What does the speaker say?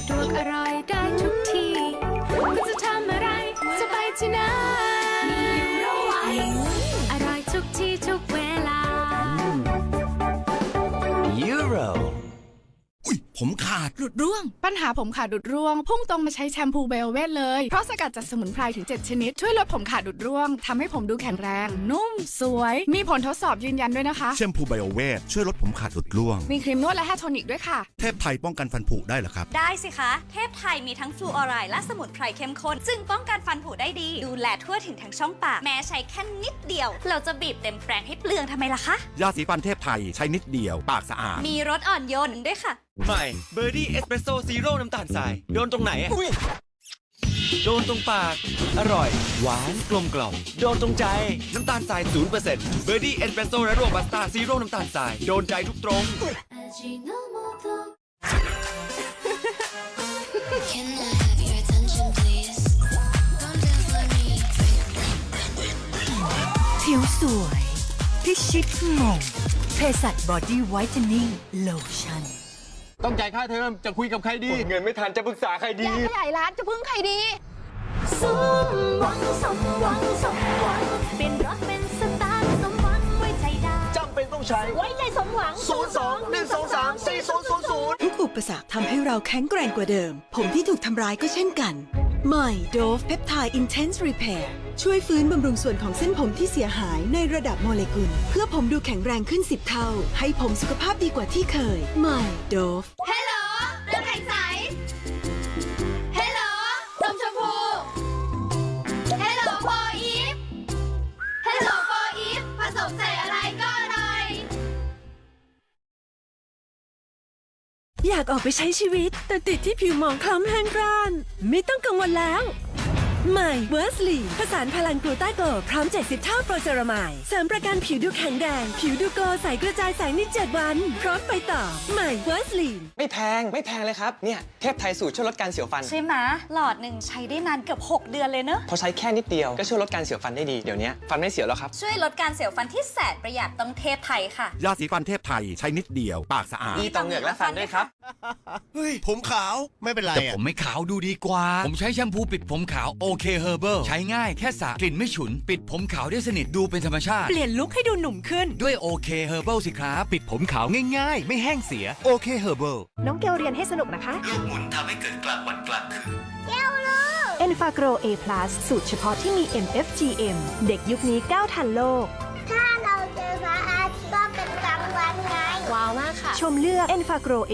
ะดวกอร่อยได้ทุกที่คุณจะทำอะไรจะไปที่ไหน ผมขาด หลุดร่วง ปัญหาผมขาดหลุดร่วง พุ่งตรงมาใช้แชมพูเบลเวทเลย เพราะสกัดจากสมุนไพรถึง 7 ชนิด ช่วยลดผมขาดหลุดร่วงทำให้ผมดูแข็งแรง นุ่ม สวย มีผลทดสอบยืนยันด้วยนะคะ แชมพูไบโอเวทช่วยลดผมขาดหลุดร่วง มีครีมนวดและแฮร์โทนิกด้วยค่ะ เทพไทยป้องกันฟันผุได้เหรอครับ ได้สิคะ เทพไทยมีทั้งฟลูออไรด์และสมุนไพรเข้มข้น จึงป้องกันฟันผุได้ดี ดูแลทั่วถึงทั้งช่องปาก แม้ใช้แค่นิดเดียว เราจะบีบเต็มแปรงให้เปลืองทำไมล่ะคะ ยาสีฟันเทพไทยใช้นิดเดียว ปากสะอาด มีรสอ่อนโยนด้วยค่ะ ใหม่เบอร์ดี้เอสเปรสโซ่ซีโร่น้ำตาลทราย โดนตรงไหนอะโดนตรงปาก อร่อย หวานกลมกล่อม โดนตรงใจ น้ำตาลทราย 0%เบอร์ดี้เอสเปรสโซ่และโรบัสต้าซีโร่น้ำตาลทราย โดนใจทุกตรง Can I have your attention, please? Don't dance like me. ผิวสวย พิชิตมงเภสัชบอดี้ไวท์เทนนิ่งโลชั่น ต้องจ่ายค่าเทอมจะคุยกับใครดี เงินไม่ทันจะปรึกษาใครดีขยายร้านจะพึ่งใครดีสมหวังสมหวังสมหวัง เป็นรถเป็นสตาร์ทสมหวังไว้ใจได้จำเป็นต้องใช้ ไว้ใจสมหวัง 02 123 4000 ทุกอุปสรรคทำให้เราแข็งแกร่งกว่าเดิม ผมที่ถูกทำร้ายก็เช่นกัน ใหม่ Dove Peptide Intense Repair ช่วยฟื้นบำรุงส่วนของเส้นผมที่เสียหายในระดับโมเลกุล เพื่อผมดูแข็งแรงขึ้น 10 เท่า ให้ผมสุขภาพดีกว่าที่เคย ใหม่ Dove ฮัลโหลเอยากออกไปใช้ชีวิต แต่ติดที่ผิวหมองคล้ำแห้งกร้าน ไม่ต้องกังวลแล้ว ใหม่เวอร์สลีผสานพลังกลูต้าโกลพร้อม 70 เท่าโปรเซรามายเสริมประกันผิวดูแข็งแดงผิวดูโกใสกระจายแสงใน7วัน พร้อมไปต่อใหม่เวอร์สลีไม่แพงไม่แพงเลยครับ เนี่ย เทพไทยสูตรช่วยลดการเสียวฟัน ใช่ไหมหลอดหนึ่งใช้ได้นานเกือบ 6 เดือนเลยเนอะพอใช้แค่นิดเดียวก็ช่วยลดการเสียวฟันได้ดีเดี๋ยวนี้ฟันไม่เสียวแล้วครับช่วยลดการเสียวฟันที่แสนประหยัดต้องเทพไทยค่ะยาสีฟันเทพไทยใช้นิดเดียว ปากสะอาดดีต่อเหงือกและฟันด้วยครับเฮ้ยผมขาวไม่เป็นไรแต่อะผมไม่ขาวดูดีกว่า ผมใช้แชมพูปิดผมขาวโอเคเฮอร์เบิใช้ง่ายแค่สระกลิ่นไม่ฉุน ปิดผมขาวได้สนิทดูเป็นธรรมชาติ เปลี่ยนลุคให้ดูหนุ่มขึ้นด้วยโอเคเฮอร์เบิสิครับ ปิดผมขาวง่าย ๆ ไม่แห้งเสียโอเคเฮอร์เบิน้องเกลเรียนให้สนุกนะคะลูกหมุนทำให้เกิดกลางวันกลางคืน e n f a g r o A+ สูตรเฉพาะที่มี MFGM เด็กยุคนี้ก้าวทันโลกถ้าเราเจอพระอาทิตย์ก็เป็นกลางวันไงว้าวมากค่ะชมเลือก e n f a g r o A+